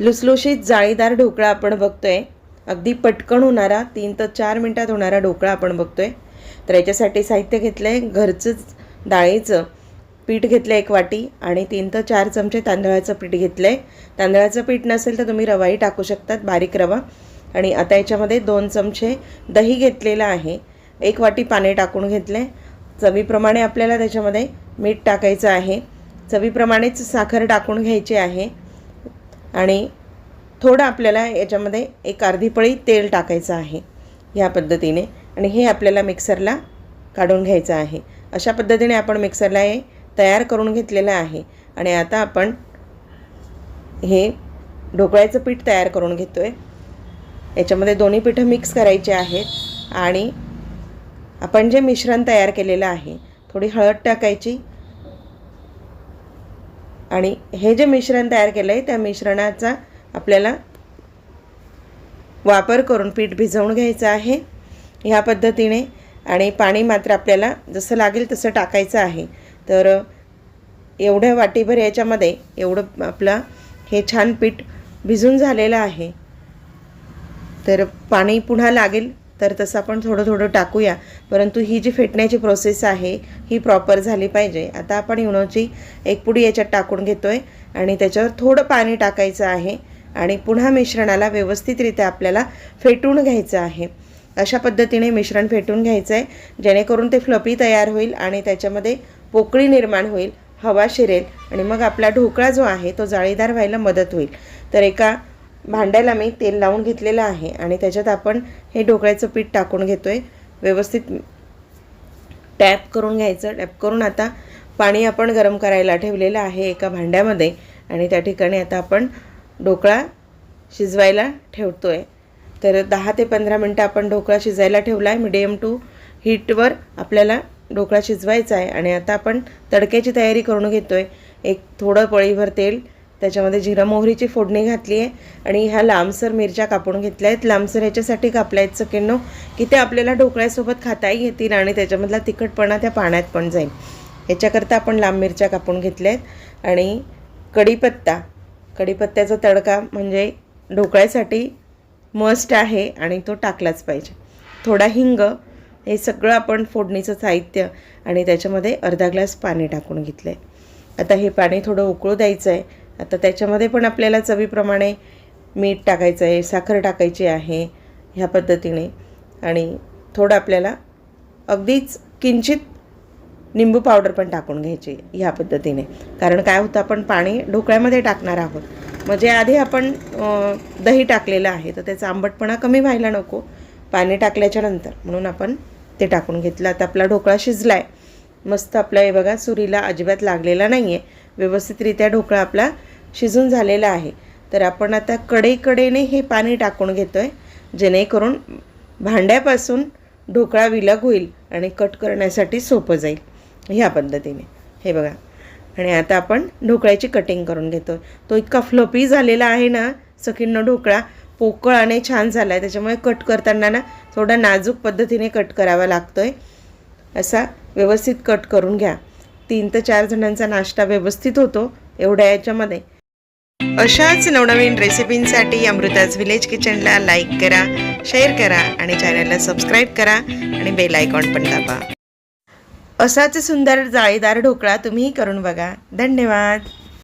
लुसलुशीत जाळीदार ढोकळा आपण बघतोय. अगदी पटकन होणारा तीन ते चार मिनटात होणारा ढोकळा आपण बघतोय. तर याच्यासाठी साहित्य घेतलं आहे घरचंच डाळीचं पीठ घेतलं एक वाटी आणि तीन ते चार चमचे तांदळाचं पीठ घेतलं आहे तांदळाचं पीठ नसेल तर तुम्ही रवाही टाकू शकतात बारीक रवा. आणि आता याच्यामध्ये दोन चमचे दही घेतलेलं आहे. एक वाटी पाणी टाकून घेतलं आहे चवीप्रमाणे आपल्याला त्याच्यामध्ये मीठ टाकायचं आहे. चवीप्रमाणेच साखर टाकून घ्यायची आहे. आणि थोडं आपल्याला याच्यामध्ये एक अर्धी पळी तेल टाकायचं आहे ह्या पद्धतीने. आणि हे आपल्याला मिक्सरला काढून घ्यायचं आहे. अशा पद्धतीने आपण मिक्सरला हे तयार करून घेतलेलं आहे. आणि आता आपण हे ढोकळ्याचं पीठ तयार करून घेतो आहे याच्यामध्ये दोन्ही पिठं मिक्स करायचे आहेत. आणि आपण जे मिश्रण तयार केलेलं आहे थोडी हळद टाकायची आणि हे जे मिश्रण तयार केलं आहे त्या मिश्रणाचा आपल्याला वापर करून पीठ भिजवून घ्यायचं आहे. ह्या पद्धतीने आणि पाणी मात्र आपल्याला जसं लागेल तसं टाकायचं आहे. तर एवढ्या वाटीभर याच्यामध्ये एवढं आपलं हे छान पीठ भिजून झालेलं आहे. तर पाणी पुन्हा लागेल. तर तसं आपण थोडं थोडं टाकूया. परंतु ही जी फेटण्याची प्रोसेस आहे ही प्रॉपर झाली पाहिजे. आता आपण इनोची एक पुडी याच्यात टाकून घेतो आहे आणि त्याच्यावर थोडं पाणी टाकायचं आहे आणि पुन्हा मिश्रणाला व्यवस्थितरित्या आपल्याला फेटून घ्यायचं आहे. अशा पद्धतीने मिश्रण फेटून घ्यायचं आहे जेणेकरून ते फ्लपी तयार होईल आणि त्याच्यामध्ये पोकळी निर्माण होईल हवा शिरेल आणि मग आपला ढोकळा जो आहे तो जाळीदार व्हायला मदत होईल. तर एका भांड्याला मी तेल लावून घेतलेलं आहे आणि त्याच्यात आपण हे ढोकळ्याचं पीठ टाकून घेतो आहे व्यवस्थित टॅप करून घ्यायचं. टॅप करून आता पाणी आपण गरम करायला ठेवलेलं आहे एका भांड्यामध्ये आणि त्या ठिकाणी आता आपण ढोकळा शिजवायला ठेवतो आहे तर दहा ते पंधरा मिनटं आपण ढोकळा शिजायला ठेवला आहे मिडियम टू हीटवर आपल्याला ढोकळा शिजवायचा आहे आणि आता आपण तडक्याची तयारी करून घेतो आहे एक थोडं पळीभर तेल त्याच्यामध्ये जिरा मोहरीची फोडणी घातली आहे आणि ह्या लांबसर मिरच्या कापून घेतल्या आहेत. लांबसर ह्याच्यासाठी कापल्या आहेत सकिन्नो की ते आपल्याला ढोकळ्यासोबत खाताही येतील आणि त्याच्यामधला तिखटपणा त्या पाण्यात पण जाईल. ह्याच्याकरता आपण लांब मिरच्या कापून घेतल्या आहेत आणि कढीपत्ता कढीपत्त्याचा तडका म्हणजे ढोकळ्यासाठी मस्ट आहे आणि तो टाकलाच पाहिजे. थोडा हिंग हे सगळं आपण फोडणीचं साहित्य आणि त्याच्यामध्ये अर्धा ग्लास पाणी टाकून घेतलं आहे आता हे पाणी थोडं उकळू द्यायचं आहे आता त्याच्यामध्ये पण आपल्याला चवीप्रमाणे मीठ टाकायचं आहे साखर टाकायची आहे ह्या पद्धतीने. आणि थोडं आपल्याला अगदीच किंचित निंबू पावडर पण टाकून घ्यायची ह्या पद्धतीने. कारण काय होतं आपण पाणी ढोकळ्यामध्ये टाकणार आहोत. म्हणजे आधी आपण दही टाकलेलं आहे तर त्याचा आंबटपणा कमी व्हायला नको. पाणी टाकल्याच्या नंतर म्हणून आपण ते टाकून घेतलं. आता आपला ढोकळा शिजला आहे मस्त आपला हे बघा सुरीला अजिबात लागलेला नाही आहे व्यवस्थितरित्या ढोकळा आपला शिजून झालेला आहे. तर आपण आता कडेकडेने हे पाणी टाकून घेतो आहे जेणेकरून भांड्यापासून ढोकळा विलग होईल आणि कट करण्यासाठी सोपं जाईल ह्या पद्धतीने. हे बघा. आणि आता आपण ढोकळ्याची कटिंग करून घेतो तो इतका फ्लपी झालेला आहे ना सखींनं ढोकळा पोकळ आणि छान झाला आहे त्याच्यामुळे कट करताना ना थोडा नाजूक पद्धतीने कट करावा लागतो आहे असा व्यवस्थित कट करून घ्या. तीन ते चार जणांचा नाश्ता व्यवस्थित होतो एवढ्या याच्यामध्ये. अशाच नवनवीन रेसिपींसाठी अमृताज विलेज किचनला लाईक करा शेअर करा आणि चॅनलला सबस्क्राईब करा आणि बेल आयकॉन पण दाबा. असाच सुंदर जाळीदार ढोकळा तुम्हीही करून बघा. धन्यवाद.